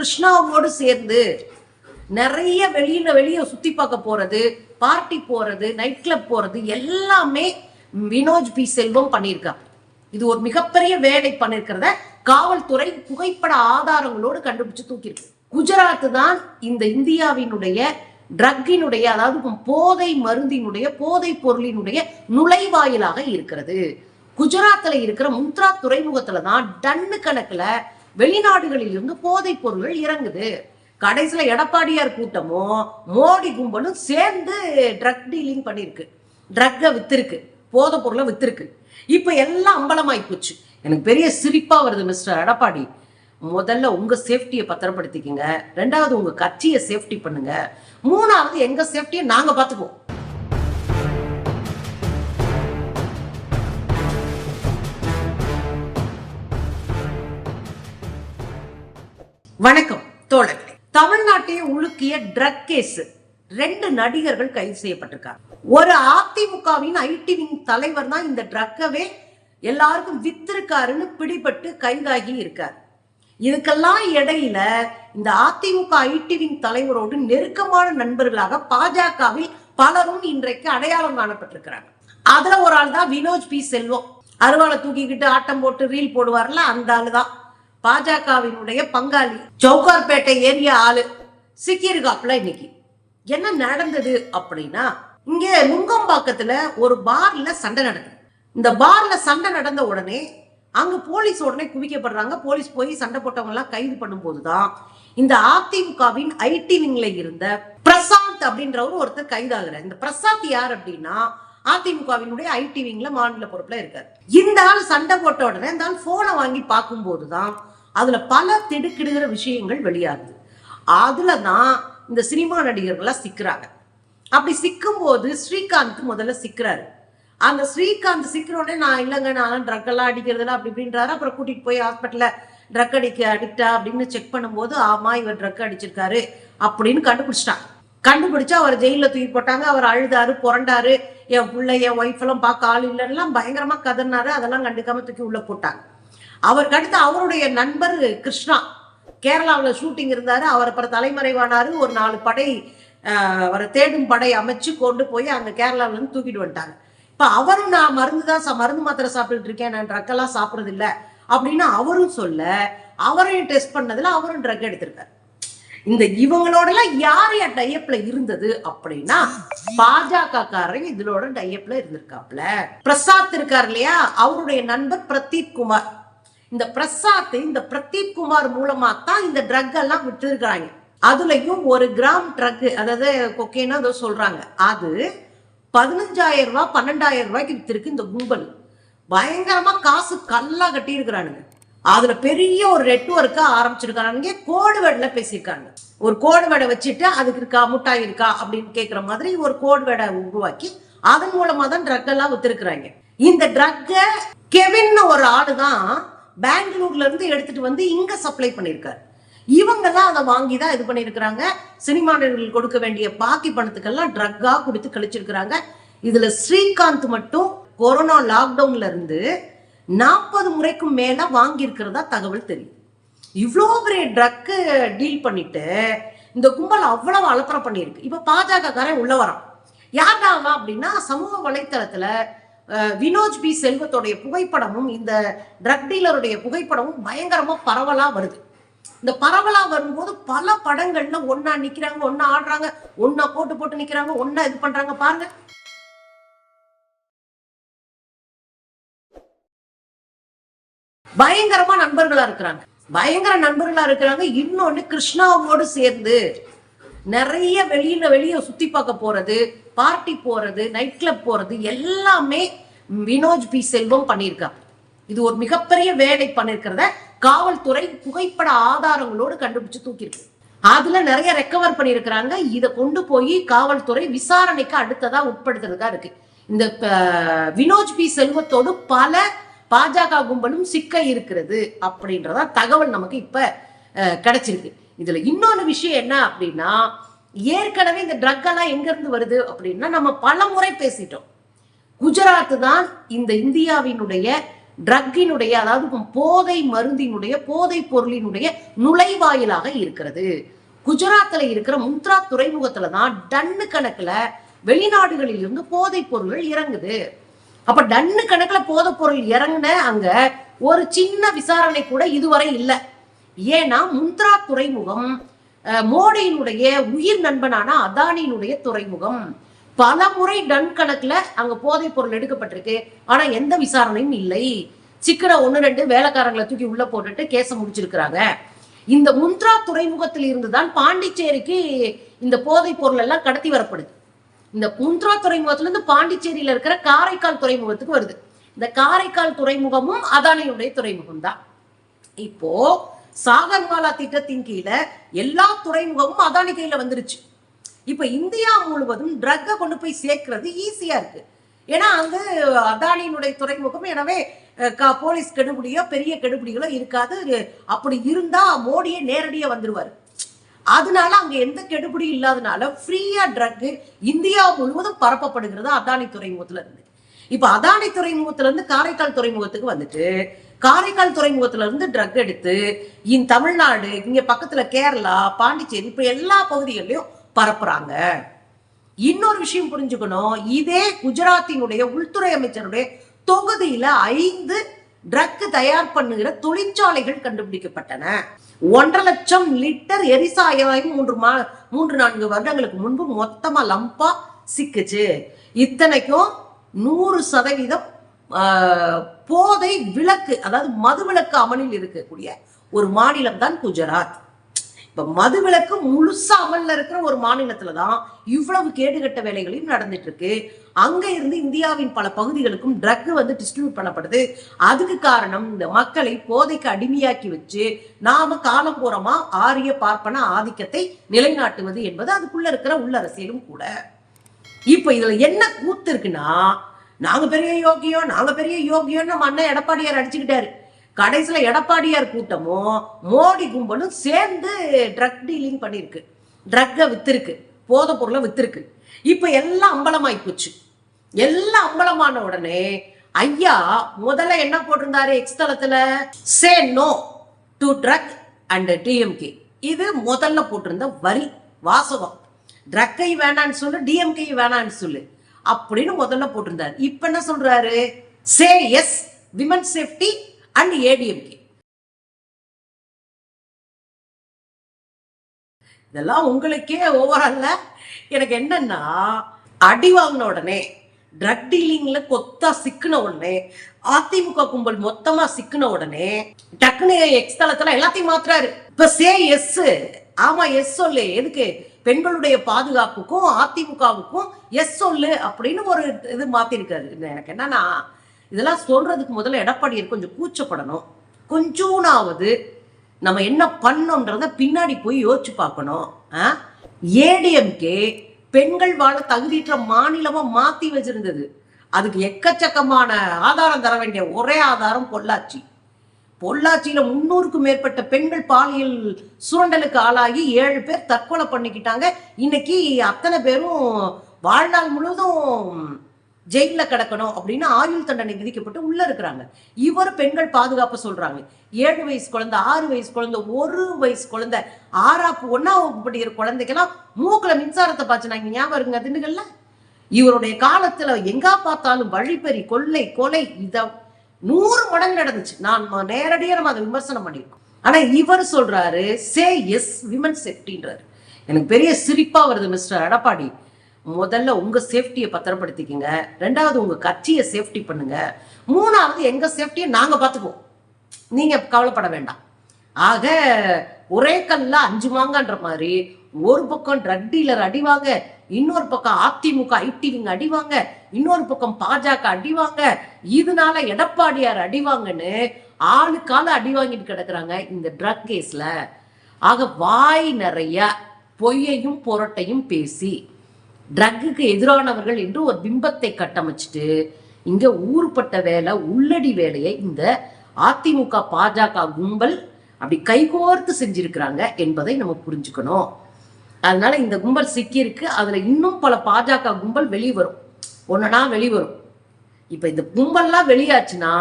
கிருஷ்ணாவோடு சேர்ந்து நிறைய வெளியில வெளியே சுத்தி பார்க்க போறது பார்ட்டி போறது நைட் கிளப் போறது எல்லாமே வினோஜ் பி செல்வம் பண்ணியிருக்காங்க இது ஒரு மிகப்பெரிய வேலை பண்ணிருக்கிறத காவல்துறை புகைப்பட ஆதாரங்களோடு கண்டுபிடிச்சு தூக்கியிருக்கு. குஜராத் தான் இந்த இந்தியாவினுடைய ட்ரக்கினுடைய அதாவது போதை மருந்தினுடைய போதை பொருளினுடைய நுழைவாயிலாக இருக்கிறது. குஜராத்தில் இருக்கிற முத்ரா துறைமுகத்துல தான் டன்னு கணக்குல வெளிநாடுகளில் இருந்து போதைப் பொருள்கள் இறங்குது. கடைசியில எடப்பாடியார் கூட்டமும் மோடி கும்பலும் சேர்ந்து ட்ரக் டீலிங் பண்ணிருக்கு. ட்ரக்கை வித்திருக்கு. போதை பொருளை வித்திருக்கு. இப்ப எல்லாம் அம்பலமாயி போச்சு. எனக்கு பெரிய சிரிப்பா வருது மிஸ்டர் எடப்பாடி. முதல்ல உங்க சேஃப்டியை பத்திரப்படுத்திக்கங்க. ரெண்டாவது உங்க கட்சியை சேஃப்டி பண்ணுங்க. மூணாவது எங்க சேஃப்டியை நாங்க பாத்துக்குவோம். வணக்கம் தோழர்களே. தமிழ்நாட்டையே உலுக்கிய ட்ரக் கேஸ் ரெண்டு நடிகர்கள் கைது செய்யப்பட்டிருக்காங்க. ஒரு அதிமுகவின் ஐடி விங் தலைவர் தான் இந்த ட்ரக்கவே எல்லாருக்கும் வித்திருக்காருன்னு பிடிபட்டு கைதாகி இருக்கார். இதுக்கெல்லாம் இடையில இந்த அதிமுக ஐடி விங் தலைவரோடு நெருக்கமான நண்பர்களாக பாஜகவில் பலரும் இன்றைக்கு அடையாளம் காணப்பட்டிருக்கிறாங்க. அதுல ஒரு ஆள் தான் வினோஜ் பி செல்வம். அருவாளை தூக்கிக்கிட்டு ஆட்டம் போட்டு ரீல் போடுவார்ல அந்த ஆளு தான் பாஜகவினுடைய பங்காளி சௌகார்பேட்டை ஏரியா ஆளு சிக்கியிருக்காப்புல இன்னைக்கு. என்ன நடந்தது அப்படின்னா இங்க நுங்கம்பாக்கத்துல ஒரு பார்ல சண்டை நடக்குது. இந்த பார்ல சண்டை நடந்த உடனே அங்க போலீஸ் உடனே குவிக்கப்படுறாங்க. போலீஸ் போய் சண்டை போட்டவங்க எல்லாம் கைது பண்ணும்போது தான் இந்த அதிமுகவின் ஐடி விங்ல இருந்த பிரசாந்த் அப்படின்றவர் ஒருத்தர் கைதாகிறார். இந்த பிரசாந்த் யார் அப்படின்னா அதிமுகவினுடைய ஐடி விங்ல மாநில பொறுப்புல இருக்காரு. இந்த ஆள் சண்டை போட்ட உடனே இந்த ஆள் போனை வாங்கி பார்க்கும்போது தான் அதுல பல திடுக்கிடுகிற விஷயங்கள் வெளியாகுது. அதுல தான் இந்த சினிமா நடிகர்கள்லாம் சிக்கிறாங்க. அப்படி சிக்கும் போது ஸ்ரீகாந்த் முதல்ல சிக்கிறாரு. அந்த ஸ்ரீகாந்த் சிக்கிறோடனே நான் இல்லைங்க நான் ட்ரக் எல்லாம் அடிக்கிறதுல அப்படி இப்படின்றாரு. அப்புறம் கூட்டிட்டு போய் ஹாஸ்பிட்டல்ல ட்ரக் அடிக்க அடிக்டா அப்படின்னு செக் பண்ணும்போது ஆமா இவர் ட்ரக் அடிச்சிருக்காரு அப்படின்னு கண்டுபிடிச்சிட்டான் கண்டுபிடிச்சு அவர் ஜெயில தூக்கி போட்டாங்க. அவர் அழுதாரு புரண்டாரு. என் பிள்ளை என் ஒய்ஃப் பார்க்க ஆள் இல்லைன்னா பயங்கரமாக கதறினாரு. அதெல்லாம் கண்டுக்காம தூக்கி உள்ளே போட்டாங்க. அவருக்கு அடுத்து அவருடைய நண்பர் கிருஷ்ணா. கேரளாவில் ஷூட்டிங் இருந்தார். அவர் அப்புறம் தலைமறைவானார். ஒரு நாலு படை அவரை தேடும் படை அமைச்சு கொண்டு போய் அங்கே கேரளாவிலேருந்து தூக்கிட்டு வந்துட்டாங்க இப்போ அவரும் நான் மருந்து தான் சா- மருந்து மாத்திரை சாப்பிட்டுட்டு இருக்கேன். நான் ட்ரக்கெல்லாம் அப்படின்னு அவரும் சொல்ல அவரையும் டெஸ்ட் பண்ணதில் அவரும் ட்ரக் எடுத்திருக்காரு. இந்த இவங்களோட எல்லாம் யார் யார் டையப்ல இருந்தது அப்படின்னா பாஜக காரங்க இதுலோட டையப்ல இருந்திருக்காப்ல பிரசாத் இருக்கார் இல்லையா? அவருடைய நண்பர் பிரதீப் குமார். இந்த பிரசாத் இந்த பிரதீப் குமார் மூலமா தான் இந்த ட்ரக் எல்லாம் விட்டுருக்காங்க அதுலயும் ஒரு கிராம் ட்ரக் அதாவது கொக்கேனா ஏதோ சொல்றாங்க. அது பதினஞ்சாயிரம் ரூபாய் பன்னெண்டாயிரம் ரூபாய்க்கு வித்திருக்கு இந்த கும்பல். பயங்கரமா காசு கல்லா கட்டி இருக்கிறானுங்க அதுல பெரிய ஒரு நெட்ஒர்க்கா ஆரம்பிச்சிருக்காங்க. கோடு வேர்டுல பேசியிருக்காங்க. ஒரு கோடு வேடை வச்சுட்டு அதுக்கு இருக்கா முட்டாய் இருக்கா அப்படின்னு கேட்குற மாதிரி ஒரு கோடு வேடை உருவாக்கி அதன் மூலமா தான் ட்ரக் எல்லாம் இந்த ட்ரக்கை கெவின்னு ஒரு ஆளு தான் பெங்களூர்ல இருந்து எடுத்துட்டு வந்து இங்க சப்ளை பண்ணியிருக்காரு. இவங்க தான் அதை வாங்கி தான் இது பண்ணியிருக்கிறாங்க. சினிமா நடிகர்கள் கொடுக்க வேண்டிய பாக்கி பணத்துக்கெல்லாம் ட்ரக்கா கொடுத்து கழிச்சிருக்கிறாங்க. இதுல ஸ்ரீகாந்த் மட்டும் கொரோனா லாக்டவுன்ல இருந்து நாற்பது முறைக்கும் மேல வாங்கியிருக்கிறதா தகவல் தெரியுது இவ்வளோ பெரிய ட்ரக்கு டீல் பண்ணிட்டு இந்த கும்பல் அவ்வளவு அலப்பறம் பண்ணியிருக்கு. இப்ப பாஜக காரன் உள்ள வரான். யார்டா அவன் அப்படின்னா சமூக வலைத்தளத்துல வினோஜ் பி. செல்வத்தோடைய புகைப்படமும் இந்த ட்ரக் டீலருடைய புகைப்படமும் பயங்கரமா பரவலா வருது. இந்த பரவலா வரும்போது பல படங்கள்ல ஒன்னா நிக்கிறாங்க ஒன்னா ஆடுறாங்க ஒன்னா போட்டு போட்டு நிக்கிறாங்க ஒன்னா இது பண்றாங்க பாருங்க. பயங்கரமா நண்பர்களா இருக்கிறாங்க. பயங்கர நண்பர்களா இருக்கிறாங்க. இன்னொன்னு கிருஷ்ணாவோடு சேர்ந்து நிறைய வெளியில வெளிய சுத்தி பார்க்க போறது பார்ட்டி போறது நைட் கிளப் போறது எல்லாமே வினோஜ் பி செல்வம் பண்ணியிருக்காங்க. இது ஒரு மிகப்பெரிய வேலை பண்ணிருக்கிறத காவல்துறை புகைப்பட ஆதாரங்களோடு கண்டுபிடிச்சு தூக்கியிருக்கு. அதுல நிறைய ரெக்கவர் பண்ணியிருக்கிறாங்க. இதை கொண்டு போய் காவல்துறை விசாரணைக்கு அடுத்ததா உட்படுத்துறதா இருக்கு. இந்த வினோஜ் பி செல்வத்தோடு பல பாஜக கும்பலும் சிக்க இருக்கிறது அப்படின்றதா தகவல் நமக்கு இப்ப கிடைச்சிருக்கு. இதுல இன்னொரு விஷயம் என்ன அப்படின்னா ஏற்கனவே இந்த ட்ரக் எல்லாம் எங்க இருந்து வருது அப்படின்னா நம்ம பல முறை பேசிட்டோம். குஜராத் தான் இந்த இந்தியாவினுடைய ட்ரக்கினுடைய அதாவது போதை மருந்தினுடைய போதை பொருளினுடைய நுழைவாயிலாக இருக்கிறது. குஜராத்ல இருக்கிற முந்த்ரா துறைமுகத்துல தான் டன்னு கணக்குல வெளிநாடுகளில் இருந்து போதைப் பொருள்கள் இறங்குது. அப்ப டன்னு கணக்குல போதைப் பொருள் இறங்கின அங்க ஒரு சின்ன விசாரணை கூட இதுவரை இல்லை. ஏன்னா முந்த்ரா துறைமுகம் மோடியினுடைய உயிர் நண்பனான அதானியினுடைய துறைமுகம். பல முறை டன் கணக்குல அங்க போதைப் பொருள் எடுக்கப்பட்டிருக்கு. ஆனா எந்த விசாரணையும் இல்லை. சிக்கன ஒன்னு ரெண்டு வேலைக்காரங்களை தூக்கி உள்ள போட்டுட்டு கேச முடிச்சிருக்கிறாங்க. இந்த முந்த்ரா துறைமுகத்தில் இருந்துதான் பாண்டிச்சேரிக்கு இந்த போதைப் பொருள் எல்லாம் கடத்தி வரப்படுது. இந்த முந்த்ரா துறைமுகத்துல இருந்து பாண்டிச்சேரியில இருக்கிற காரைக்கால் துறைமுகத்துக்கு வருது. இந்த காரைக்கால் துறைமுகமும் அதானியுடைய துறைமுகம் தான் இப்போ சாகர்மாலா திட்டத்தின் கீழே எல்லா துறைமுகமும் அதானி கையில வந்துருச்சு. இப்ப இந்தியா முழுவதும் ட்ரக்கை கொண்டு போய் சேர்க்கறது ஈஸியா இருக்கு. ஏன்னா அங்கு அதானியினுடைய துறைமுகம் எனவே க- போலீஸ் கெடுபிடியோ பெரிய கெடுபிடிகளோ இருக்காது. அப்படி இருந்தா மோடியே நேரடியா வந்துருவாரு. அதனால அங்க எந்த கெடுபிடியும் இல்லாதனால ஃப்ரீயா ட்ரக் இந்தியா முழுவதும் பரப்பப்படுகிறது அதானி துறைமுகத்துல இருந்து. இப்ப அதானி துறைமுகத்துல இருந்து காரைக்கால் துறைமுகத்துக்கு வந்துட்டு காரைக்கால் துறைமுகத்துல இருந்து ட்ரக் எடுத்து இன் தமிழ்நாடு இங்க பக்கத்துல கேரளா பாண்டிச்சேரி இப்ப எல்லா பகுதிகளிலும் பரப்புறாங்க. இன்னொரு விஷயம் புரிஞ்சுக்கணும். இதே குஜராத்தினுடைய உள்துறை அமைச்சருடைய தொகுதியில ஐந்து ட்ரக் தயார் பண்ணுகிற தொழிற்சாலைகள் கண்டுபிடிக்கப்பட்டன. ஒன்றரை லட்சம் லிட்டர் எரிசாயம் மூன்று மா மூன்று நான்கு வருடங்களுக்கு முன்பு மொத்தமா லம்பா சிக்குச்சு. இத்தனைக்கும் நூறு சதவீதம் போதை விளக்கு அதாவது மதுவிலக்கு அமலில் இருக்கக்கூடிய ஒரு மாநிலம் தான் குஜராத். இப்ப மதுவிலக்கு முழுசா அமல்ல இருக்கிற ஒரு மாநிலத்துலதான் இவ்வளவு கேடுகட்ட வேலைகளையும் நடந்துட்டு இருக்கு அங்க இருந்து இந்தியாவின் பல பகுதிகளுக்கும் ட்ரக் வந்து டிஸ்ட்ரிபியூட் பண்ணப்படுது. அதுக்கு காரணம் இந்த மக்களை போதைக்கு அடிமையாக்கி வச்சு நாம காலப்பூரமா ஆரிய பார்ப்பன ஆதிக்கத்தை நிலைநாட்டுவது என்பது அதுக்குள்ள இருக்கிற உள்ளரசியலும் கூட. இப்ப இதுல என்ன கூத்து இருக்குன்னா நாங்க பெரிய யோகியம் நாங்க பெரிய யோகியம் நம்ம அண்ணன் எடப்பாடியார் அடிச்சுக்கிட்டாரு. கடைசியில் எடப்பாடியார் கூட்டமும் மோடி கும்பலும் சேர்ந்து ட்ரக் டீலிங் பண்ணியிருக்கு ட்ரக்கை வித்திருக்கு. போதை பொருளை வித்திருக்கு. இப்போ எல்லாம் அம்பலமாய் போச்சு. எல்லாம் அம்பலமான உடனே ஐயா முதல்ல என்ன போட்டிருந்தாரு எக்ஸ்தலத்துல say no to drug and DMK இது முதல்ல போட்டிருந்த வரி வாசகம். ட்ரக்கை வேணான்னு சொல்லு டிஎம்கே வேணான்னு சொல்லு அப்படின்னு முதல்ல போட்டிருந்தாரு. இப்ப என்ன சொல்றாரு? Say yes women safety and ADMK இதெல்லாம் உங்களுக்கே ஓவரால்ல எனக்கு என்னன்னா அடி வாங்கின உடனே ட்ரக் டீலிங்ல கொத்தா சிக்கின உடனே அதிமுக கும்பல் மொத்தமா சிக்கின உடனே டக்குனு எக்ஸ் தளத்துல எல்லாத்தையும் மாத்துறாரு. இப்ப சே எஸ் ஆமா எஸ் சொல்லு எதுக்கு? பெண்களுடைய பாதுகாப்புக்கும் அதிமுகவுக்கும் எஸ் சொல்லு அப்படின்னு ஒரு இது மாத்திருக்காரு. எனக்கு என்னன்னா இதெல்லாம் சொல்றதுக்கு முதல்ல எடப்பாடியார் கொஞ்சம் கூச்சப்படணும். கொஞ்சூனாவது நம்ம என்ன பண்ணோன்றத பின்னாடி போய் யோசிச்சு பார்க்கணும். ஏடிஎம்கே பெண்கள் வாழ தகுதியற்ற மாநிலமா மாத்தி வச்சிருந்தது. அதுக்கு எக்கச்சக்கமான ஆதாரம் தர வேண்டிய ஒரே ஆதாரம் பொள்ளாச்சி. பொள்ளாச்சியில முன்னூறுக்கும் மேற்பட்ட பெண்கள் பாலியல் சுரண்டலுக்கு ஆளாகி ஏழு பேர் தற்கொலை பண்ணிக்கிட்டாங்க. இன்னைக்கு அத்தனை பேரும் வாழ்நாள் முழுவதும் ஜெயில கிடக்கணும் அப்படின்னு ஆயுள் தண்டனை விதிக்கப்பட்டு உள்ள இருக்கிறாங்க. இவர் பெண்கள் பாதுகாப்பு சொல்றாங்க. ஏழு வயசு குழந்தை ஆறு வயசு குழந்தை ஒரு வயசு குழந்தை ஆறாப்பு ஒன்னா வகுப்பு படிக்கிற குழந்தைக்கெல்லாம் மூக்குல மின்சாரத்தை பாய்ச்சினாங்க ஞாபகம் இருங்க திண்டுக்கல்ல? இவருடைய காலத்துல எங்கா பார்த்தாலும் வழிப்பறி கொள்ளை கொலை இத நூறு மடங்கு நடந்துச்சு. நான் நேரடியாக நேரடியா நம்ம அதை விமர்சனம் பண்ணியிருக்கோம். ஆனா இவர் சொல்றாரு சே எஸ் விமன் சேஃப்டின்றாரு. எனக்கு பெரிய சிரிப்பா வருது மிஸ்டர் எடப்பாடி. முதல்ல உங்க சேஃப்டியை பத்திரப்படுத்திக்கங்க. ரெண்டாவது உங்க கட்சியை சேஃப்டி பண்ணுங்க. மூணாவது எங்க சேஃப்டியை நாங்க பார்த்துக்குவோம் நீங்க கவலைப்பட வேண்டாம். ஆக ஒரே கல்ல அஞ்சு மாங்கன்ற மாதிரி ஒரு பக்கம் ட்ரக் டீலர் அடிவாங்க இன்னொரு பக்கம் அதிமுக ஐடிவிங்க அடிவாங்க இன்னொரு பக்கம் பாஜக அடிவாங்க இதனால எடப்பாடியார் அடிவாங்கன்னு ஆளுக்கால அடி வாங்கிட்டு கிடக்குறாங்க இந்த ட்ரக் கேஸ்ல ஆக வாய் நிறைய பொய்யையும் புரட்டையும் பேசி ட்ரக்குக்கு எதிரானவர்கள் என்று ஒரு பிம்பத்தை கட்டமைச்சிட்டு இங்க ஊர்பட்ட வேலை உள்ளடி வேலையை இந்த அதிமுக பாஜக கும்பல் அப்படி கைகோர்த்து செஞ்சிருக்கிறாங்க என்பதை நம்ம புரிஞ்சுக்கணும். அதனால இந்த கும்பல் சிக்கியிருக்கு. அதுல இன்னும் பல பாஜக கும்பல் வெளிவரும் ஒன்னனா வெளிவரும் இப்ப இந்த கும்பல்லாம் வெளியாச்சுன்னா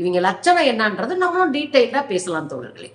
இவங்க லட்சணம் என்னன்றது நம்மளும் டீட்டெயில்டா பேசலாம் தோழர்களே.